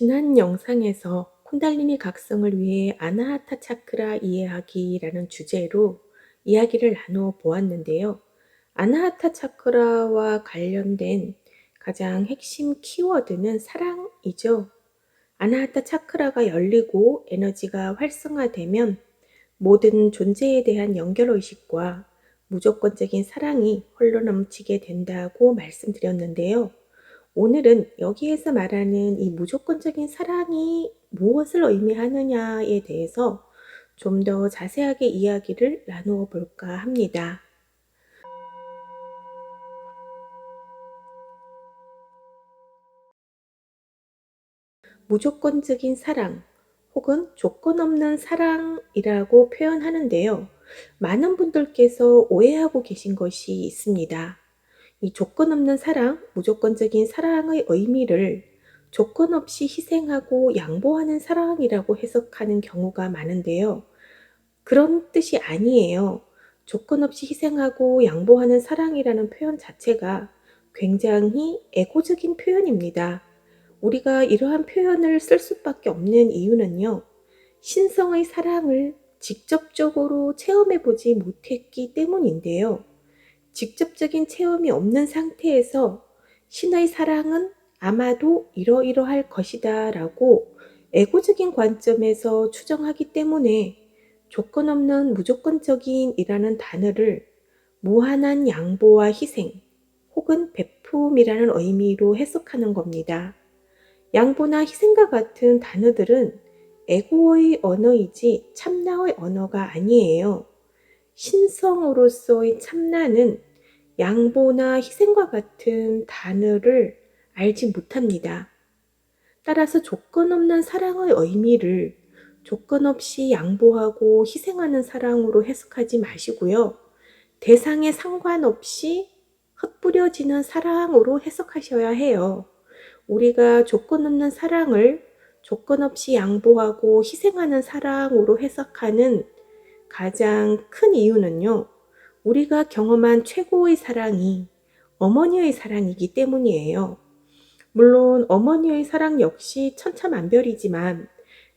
지난 영상에서 쿤달리니 각성을 위해 아나하타 차크라 이해하기라는 주제로 이야기를 나누어 보았는데요. 아나하타 차크라와 관련된 가장 핵심 키워드는 사랑이죠. 아나하타 차크라가 열리고 에너지가 활성화되면 모든 존재에 대한 연결의식과 무조건적인 사랑이 홀로 넘치게 된다고 말씀드렸는데요. 오늘은 여기에서 말하는 이 무조건적인 사랑이 무엇을 의미하느냐에 대해서 좀 더 자세하게 이야기를 나누어 볼까 합니다. 무조건적인 사랑 혹은 조건 없는 사랑이라고 표현하는데요. 많은 분들께서 오해하고 계신 것이 있습니다. 이 조건 없는 사랑, 무조건적인 사랑의 의미를 조건 없이 희생하고 양보하는 사랑이라고 해석하는 경우가 많은데요. 그런 뜻이 아니에요. 조건 없이 희생하고 양보하는 사랑이라는 표현 자체가 굉장히 에고적인 표현입니다. 우리가 이러한 표현을 쓸 수밖에 없는 이유는요. 신성의 사랑을 직접적으로 체험해 보지 못했기 때문인데요. 직접적인 체험이 없는 상태에서 신의 사랑은 아마도 이러이러할 것이다 라고 에고적인 관점에서 추정하기 때문에 조건 없는 무조건적인 이라는 단어를 무한한 양보와 희생 혹은 베품이라는 의미로 해석하는 겁니다. 양보나 희생과 같은 단어들은 에고의 언어이지 참나의 언어가 아니에요. 신성으로서의 참나는 양보나 희생과 같은 단어를 알지 못합니다. 따라서 조건 없는 사랑의 의미를 조건 없이 양보하고 희생하는 사랑으로 해석하지 마시고요. 대상에 상관없이 흩뿌려지는 사랑으로 해석하셔야 해요. 우리가 조건 없는 사랑을 조건 없이 양보하고 희생하는 사랑으로 해석하는 가장 큰 이유는요. 우리가 경험한 최고의 사랑이 어머니의 사랑이기 때문이에요. 물론 어머니의 사랑 역시 천차만별이지만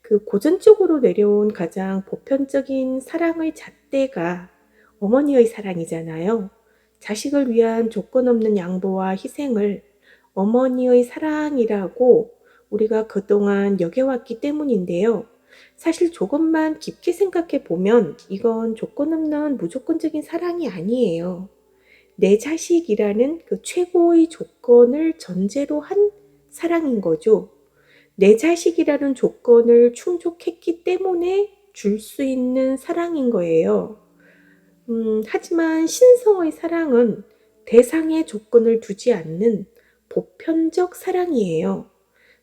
그 고전적으로 내려온 가장 보편적인 사랑의 잣대가 어머니의 사랑이잖아요. 자식을 위한 조건 없는 양보와 희생을 어머니의 사랑이라고 우리가 그동안 여겨왔기 때문인데요. 사실 조금만 깊게 생각해 보면 이건 조건 없는 무조건적인 사랑이 아니에요. 내 자식이라는 그 최고의 조건을 전제로 한 사랑인 거죠. 내 자식이라는 조건을 충족했기 때문에 줄 수 있는 사랑인 거예요. 음, 하지만 신성의 사랑은 대상의 조건을 두지 않는 보편적 사랑이에요.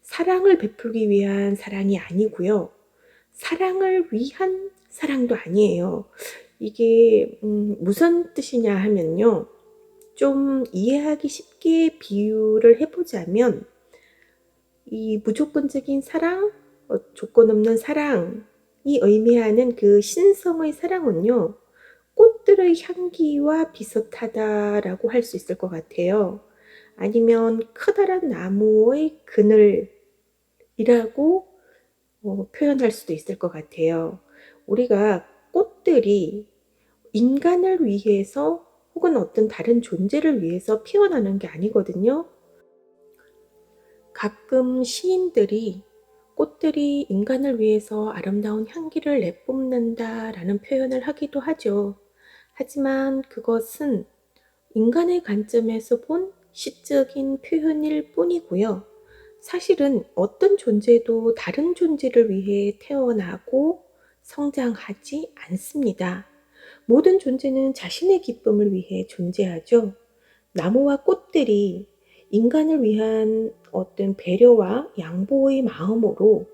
사랑을 베풀기 위한 사랑이 아니고요. 사랑을 위한 사랑도 아니에요. 이게 음, 무슨 뜻이냐 하면요. 좀 이해하기 쉽게 비유를 해보자면 이 무조건적인 사랑, 어, 조건 없는 사랑이 의미하는 그 신성의 사랑은요. 꽃들의 향기와 비슷하다라고 할 수 있을 것 같아요. 아니면 커다란 나무의 그늘이라고 어, 표현할 수도 있을 것 같아요. 우리가 꽃들이 인간을 위해서 혹은 어떤 다른 존재를 위해서 피어나는 게 아니거든요. 가끔 시인들이 꽃들이 인간을 위해서 아름다운 향기를 내뿜는다 라는 표현을 하기도 하죠. 하지만 그것은 인간의 관점에서 본 시적인 표현일 뿐이고요. 사실은 어떤 존재도 다른 존재를 위해 태어나고 성장하지 않습니다. 모든 존재는 자신의 기쁨을 위해 존재하죠. 나무와 꽃들이 인간을 위한 어떤 배려와 양보의 마음으로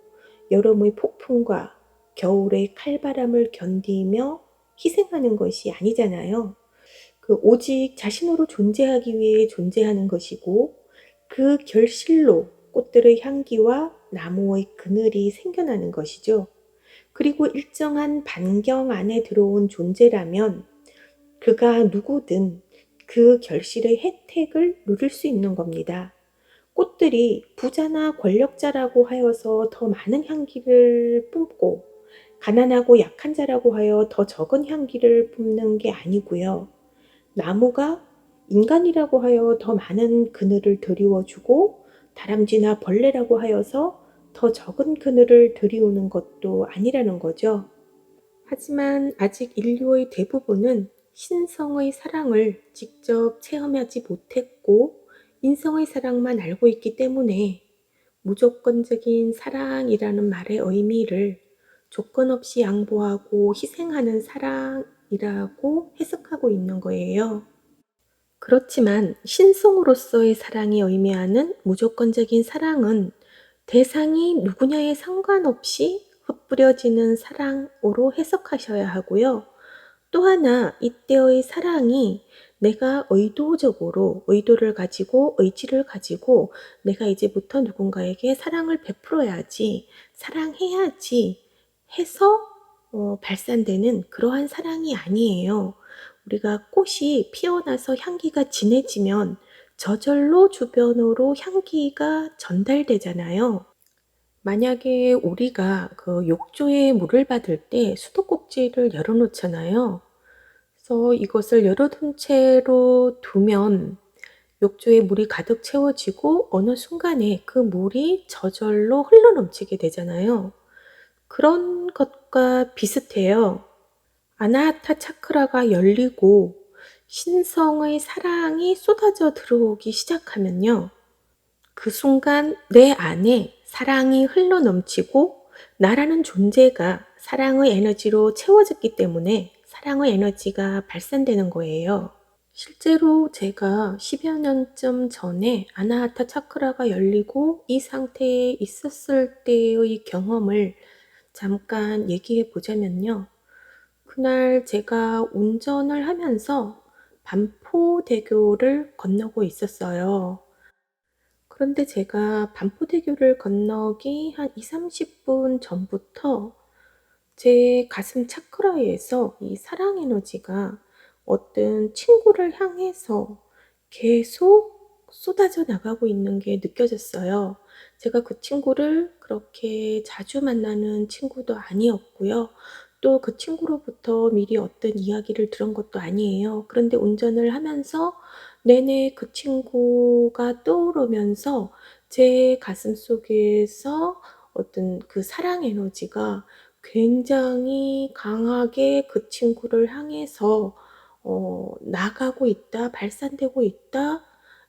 여름의 폭풍과 겨울의 칼바람을 견디며 희생하는 것이 아니잖아요. 그 오직 자신으로 존재하기 위해 존재하는 것이고 그 결실로 꽃들의 향기와 나무의 그늘이 생겨나는 것이죠. 그리고 일정한 반경 안에 들어온 존재라면 그가 누구든 그 결실의 혜택을 누릴 수 있는 겁니다. 꽃들이 부자나 권력자라고 하여서 더 많은 향기를 뿜고 가난하고 약한 자라고 하여 더 적은 향기를 뿜는 게 아니고요. 나무가 인간이라고 하여 더 많은 그늘을 드리워주고 다람쥐나 벌레라고 하여서 더 적은 그늘을 드리우는 것도 아니라는 거죠. 하지만 아직 인류의 대부분은 신성의 사랑을 직접 체험하지 못했고 인성의 사랑만 알고 있기 때문에 무조건적인 사랑이라는 말의 의미를 조건 없이 양보하고 희생하는 사랑이라고 해석하고 있는 거예요. 그렇지만 신성으로서의 사랑이 의미하는 무조건적인 사랑은 대상이 누구냐에 상관없이 흩뿌려지는 사랑으로 해석하셔야 하고요. 또 하나 이때의 사랑이 내가 의도적으로 의도를 가지고 의지를 가지고 내가 이제부터 누군가에게 사랑을 베풀어야지 사랑해야지 해서 어, 발산되는 그러한 사랑이 아니에요. 우리가 꽃이 피어나서 향기가 진해지면 저절로 주변으로 향기가 전달되잖아요. 만약에 우리가 그 욕조에 물을 받을 때 수도꼭지를 열어놓잖아요. 그래서 이것을 열어둔 채로 두면 욕조에 물이 가득 채워지고 어느 순간에 그 물이 저절로 흘러 넘치게 되잖아요. 그런 것과 비슷해요. 아나하타 차크라가 열리고 신성의 사랑이 쏟아져 들어오기 시작하면요. 그 순간 내 안에 사랑이 흘러 넘치고 나라는 존재가 사랑의 에너지로 채워졌기 때문에 사랑의 에너지가 발산되는 거예요. 실제로 제가 10여 년쯤 전에 아나하타 차크라가 열리고 이 상태에 있었을 때의 경험을 잠깐 얘기해 보자면요. 그날 제가 운전을 하면서 반포대교를 건너고 있었어요. 그런데 제가 반포대교를 건너기 한 2, 30분 전부터 제 가슴 차크라에서 이 사랑 에너지가 어떤 친구를 향해서 계속 쏟아져 나가고 있는 게 느껴졌어요. 제가 그 친구를 그렇게 자주 만나는 친구도 아니었고요. 또 그 친구로부터 미리 어떤 이야기를 들은 것도 아니에요. 그런데 운전을 하면서 내내 그 친구가 떠오르면서 제 가슴 속에서 어떤 그 사랑 에너지가 굉장히 강하게 그 친구를 향해서 어, 나가고 있다, 발산되고 있다,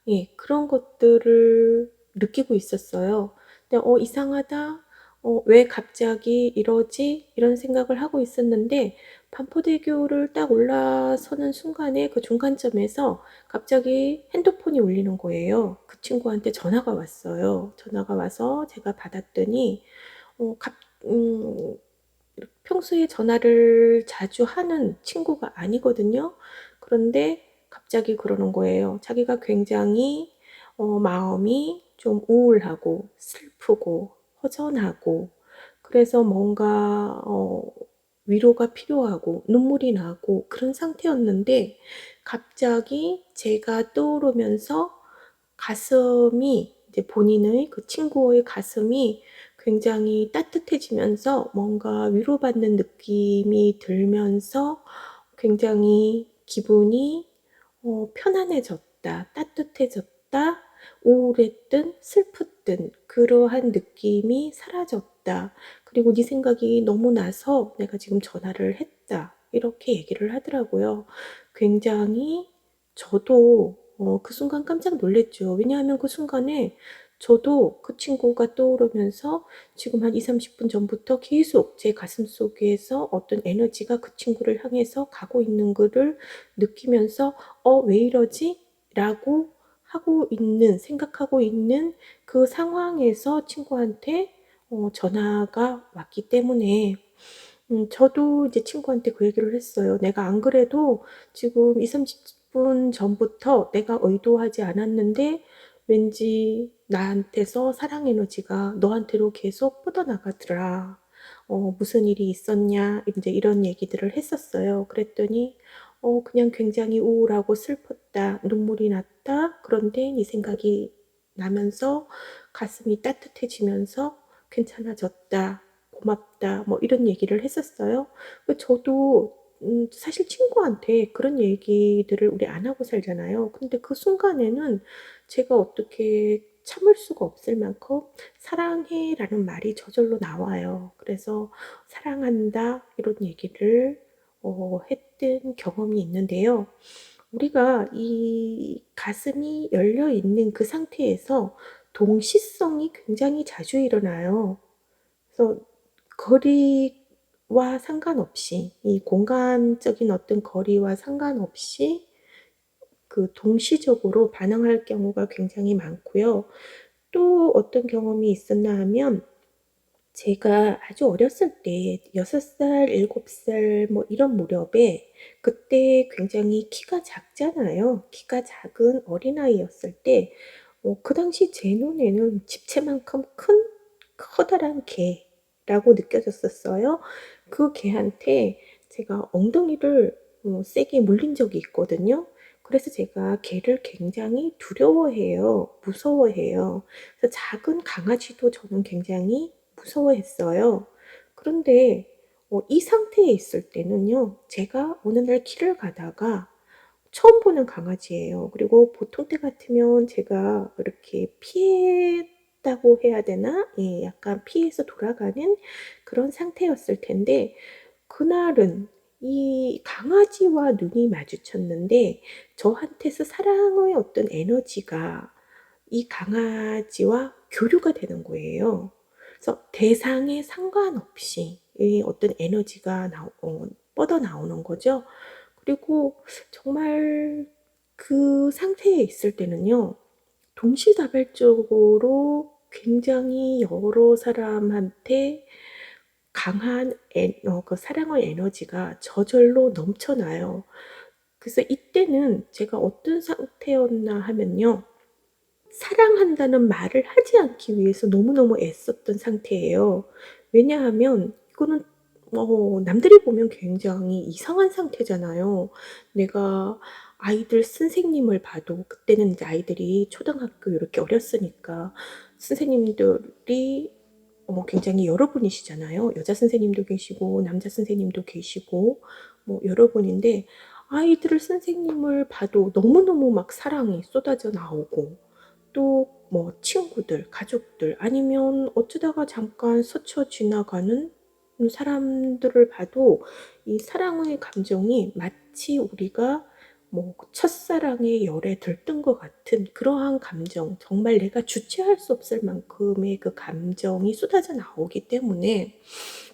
예, 그런 것들을 느끼고 있었어요. 근데 어, 이상하다, 어, 왜 갑자기 이러지? 이런 생각을 하고 있었는데, 반포대교를 딱 올라서는 순간에 그 중간점에서 갑자기 핸드폰이 울리는 거예요. 그 친구한테 전화가 왔어요. 전화가 와서 제가 받았더니, 어, 갑, 음, 평소에 전화를 자주 하는 친구가 아니거든요. 그런데 갑자기 그러는 거예요. 자기가 굉장히 어, 마음이 좀 우울하고 슬프고 허전하고 그래서 뭔가 어, 위로가 필요하고 눈물이 나고 그런 상태였는데 갑자기 제가 떠오르면서 가슴이 이제 본인의 그 친구의 가슴이 굉장히 따뜻해지면서 뭔가 위로받는 느낌이 들면서 굉장히 기분이 어, 편안해졌다, 따뜻해졌다, 우울했든 슬프든 그러한 느낌이 사라졌다. 그리고 네 생각이 너무 나서 내가 지금 전화를 했다. 이렇게 얘기를 하더라고요. 굉장히 저도 어, 그 순간 깜짝 놀랐죠. 왜냐하면 그 순간에 저도 그 친구가 떠오르면서 지금 한 2, 30분 전부터 계속 제 가슴 속에서 어떤 에너지가 그 친구를 향해서 가고 있는 것을 느끼면서 어, 왜 이러지? 라고 하고 있는, 생각하고 있는 그 상황에서 친구한테 어, 전화가 왔기 때문에 음, 저도 이제 친구한테 그 얘기를 했어요. 내가 안 그래도 지금 2, 30분 전부터 내가 의도하지 않았는데 왠지 나한테서 사랑 에너지가 너한테로 계속 뻗어나가더라. 어, 무슨 일이 있었냐? 이제 이런 얘기들을 했었어요. 그랬더니 어, 그냥 굉장히 우울하고 슬펐다. 눈물이 났다. 그런데 네 생각이 나면서 가슴이 따뜻해지면서 괜찮아졌다, 고맙다, 뭐 이런 얘기를 했었어요. 그 저도 음, 사실 친구한테 그런 얘기들을 우리 안 하고 살잖아요. 근데 그 순간에는 제가 어떻게 참을 수가 없을 만큼 사랑해 라는 말이 저절로 나와요. 그래서 사랑한다 이런 얘기를 어, 했던 경험이 있는데요. 우리가 이 가슴이 열려 있는 그 상태에서 동시성이 굉장히 자주 일어나요. 그래서 거리와 상관없이 이 공간적인 어떤 거리와 상관없이 그 동시적으로 반응할 경우가 굉장히 많고요. 또 어떤 경험이 있었나 하면 제가 아주 어렸을 때 6살, 7살 뭐 이런 무렵에 그때 굉장히 키가 작잖아요. 키가 작은 어린아이였을 때, 어, 그 당시 제 눈에는 집채만큼 큰 커다란 개라고 느껴졌었어요. 그 개한테 제가 엉덩이를 어, 세게 물린 적이 있거든요. 그래서 제가 개를 굉장히 두려워해요. 무서워해요. 그래서 작은 강아지도 저는 굉장히 무서워했어요. 그런데 어, 이 상태에 있을 때는요, 제가 어느 날 길을 가다가 처음 보는 강아지예요. 그리고 보통 때 같으면 제가 이렇게 피했다고 해야 되나? 예, 약간 피해서 돌아가는 그런 상태였을 텐데, 그날은 이 강아지와 눈이 마주쳤는데, 저한테서 사랑의 어떤 에너지가 이 강아지와 교류가 되는 거예요. 그래서 대상에 상관없이 이 어떤 에너지가 나, 어, 뻗어 나오는 거죠. 그리고 정말 그 상태에 있을 때는요, 동시다발적으로 굉장히 여러 사람한테 강한 에, 어, 그 사랑의 에너지가 저절로 넘쳐나요. 그래서 이때는 제가 어떤 상태였나 하면요. 사랑한다는 말을 하지 않기 위해서 너무너무 애썼던 상태예요. 왜냐하면 이거는 어, 남들이 보면 굉장히 이상한 상태잖아요. 내가 아이들 선생님을 봐도 그때는 이제 아이들이 초등학교 이렇게 어렸으니까 선생님들이 어, 굉장히 여러분이시잖아요. 여자 선생님도 계시고 남자 선생님도 계시고 뭐 여러분인데 아이들을 선생님을 봐도 너무너무 막 사랑이 쏟아져 나오고 또 뭐 친구들, 가족들 아니면 어쩌다가 잠깐 스쳐 지나가는 사람들을 봐도 이 사랑의 감정이 마치 우리가 뭐 첫사랑의 열에 들뜬 것 같은 그러한 감정, 정말 내가 주체할 수 없을 만큼의 그 감정이 쏟아져 나오기 때문에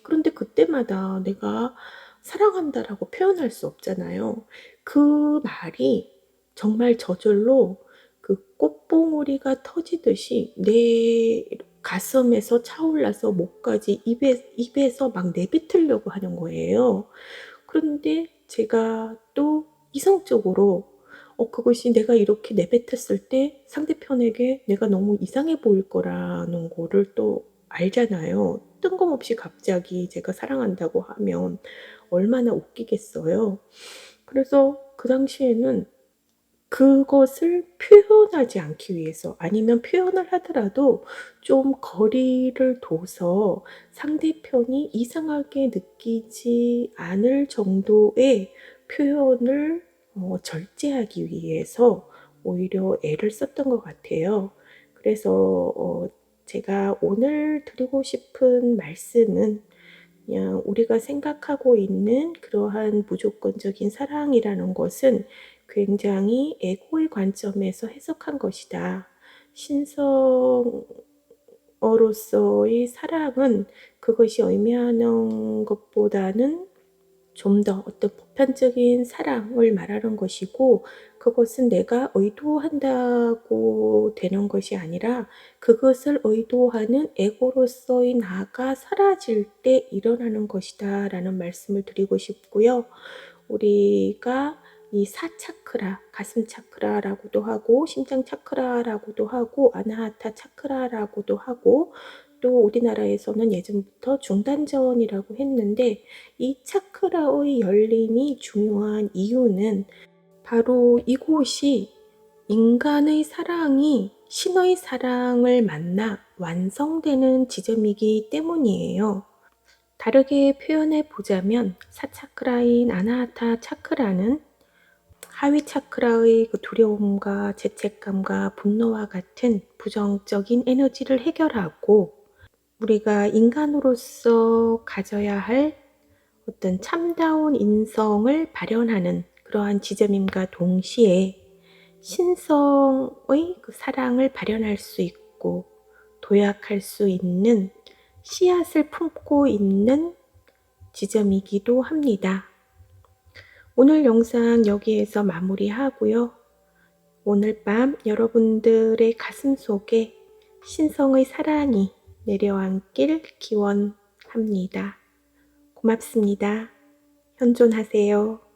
그런데 그때마다 내가 사랑한다라고 표현할 수 없잖아요. 그 말이 정말 저절로 그 꽃봉오리가 터지듯이 내 가슴에서 차올라서 목까지 입에, 입에서 막 내뱉으려고 하는 거예요. 그런데 제가 또 이성적으로 어, 그것이 내가 이렇게 내뱉었을 때 상대편에게 내가 너무 이상해 보일 거라는 거를 또 알잖아요. 뜬금없이 갑자기 제가 사랑한다고 하면 얼마나 웃기겠어요. 그래서 그 당시에는 그것을 표현하지 않기 위해서 아니면 표현을 하더라도 좀 거리를 둬서 상대편이 이상하게 느끼지 않을 정도의 표현을 어, 절제하기 위해서 오히려 애를 썼던 것 같아요. 그래서 어, 제가 오늘 드리고 싶은 말씀은 그냥 우리가 생각하고 있는 그러한 무조건적인 사랑이라는 것은 굉장히 에고의 관점에서 해석한 것이다. 신성어로서의 사랑은 그것이 의미하는 것보다는 좀 더 어떤 보편적인 사랑을 말하는 것이고 그것은 내가 의도한다고 되는 것이 아니라 그것을 의도하는 에고로서의 나가 사라질 때 일어나는 것이다 라는 말씀을 드리고 싶고요. 우리가 이 사차크라, 가슴 차크라라고도 하고 심장 차크라라고도 하고 아나하타 차크라라고도 하고 또 우리나라에서는 예전부터 중단전이라고 했는데 이 차크라의 열림이 중요한 이유는 바로 이곳이 인간의 사랑이 신의 사랑을 만나 완성되는 지점이기 때문이에요. 다르게 표현해 보자면 사차크라인 아나하타 차크라는 하위 차크라의 그 두려움과 죄책감과 분노와 같은 부정적인 에너지를 해결하고 우리가 인간으로서 가져야 할 어떤 참다운 인성을 발현하는 그러한 지점임과 동시에 신성의 그 사랑을 발현할 수 있고 도약할 수 있는 씨앗을 품고 있는 지점이기도 합니다. 오늘 영상 여기에서 마무리하고요. 오늘 밤 여러분들의 가슴 속에 신성의 사랑이 내려앉길 기원합니다. 고맙습니다. 현존하세요.